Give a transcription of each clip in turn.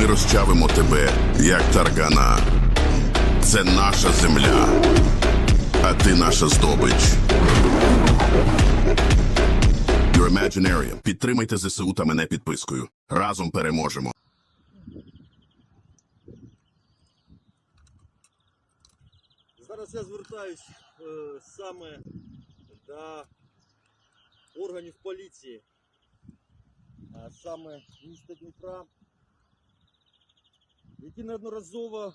Ми розчавимо тебе, як таргана. Це наша земля, а ти наша здобич. Your Imaginarium. Підтримайте ЗСУ та мене підпискою. Разом переможемо. Зараз я звертаюсь е, саме до органів поліції, а саме міста Дніпра, які неодноразово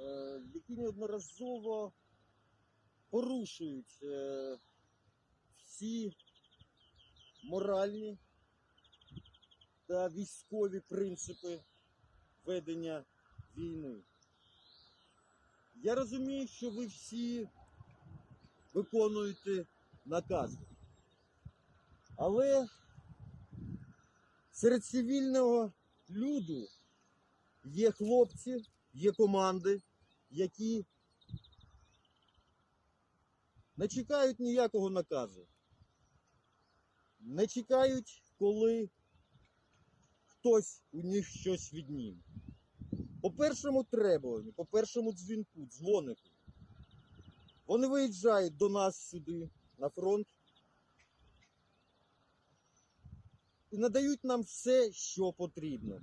е, які неодноразово порушують е, всі моральні та військові принципи ведення війни. Я розумію, що ви всі виконуєте накази. Але серед цивільного люду є хлопці, є команди, які не чекають ніякого наказу. Не чекають, коли хтось у них щось відніме. По першому требуванню, по першому дзвінку, дзвонику. Вони виїжджають до нас сюди, на фронт, і надають нам все, що потрібно.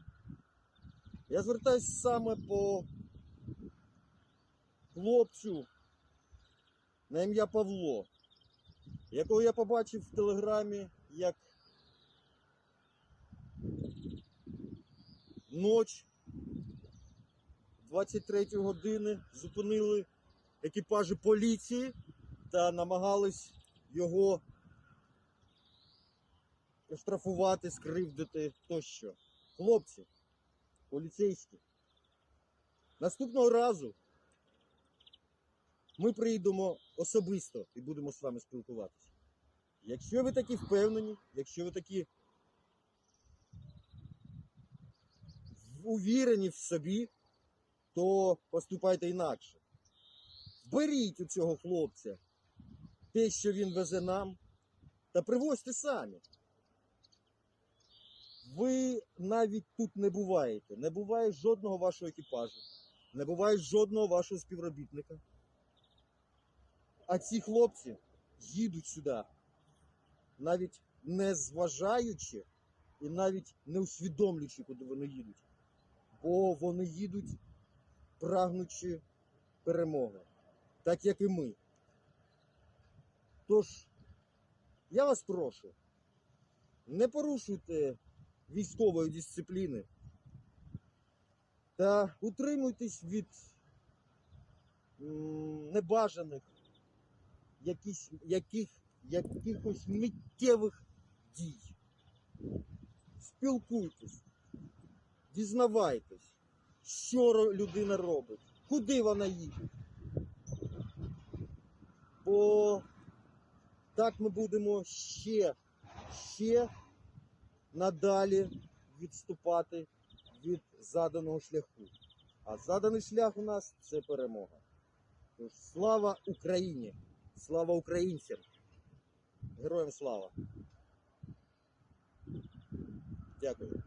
Я звертаюся саме по хлопцю на ім'я Павло, якого я побачив в телеграмі як ноч 23 години зупинили екіпажі поліції та намагались його оштрафувати, скривдити тощо. Хлопці, поліцейські, наступного разу ми приїдемо особисто і будемо з вами спілкуватися. Якщо ви такі впевнені, якщо ви такі увірені в собі, то поступайте інакше. Беріть у цього хлопця те, що він везе нам, та привозьте самі. Ви навіть тут не буваєте. Не буває жодного вашого екіпажу, не буває жодного вашого співробітника. А ці хлопці їдуть сюди, навіть не зважаючи і навіть не усвідомлюючи, куди вони їдуть. Бо вони їдуть прагнучи перемоги, так як і ми. Тож, я вас прошу, не порушуйте військової дисципліни та утримуйтесь від небажаних якісь, яких, якихось миттєвих дій. Спілкуйтесь, дізнавайтесь що людина робить, куди вона їде. Бо так ми будемо ще, ще надалі відступати від заданого шляху. А заданий шлях у нас це перемога. Тож слава Україні! Слава українцям! Героям слава! Дякую.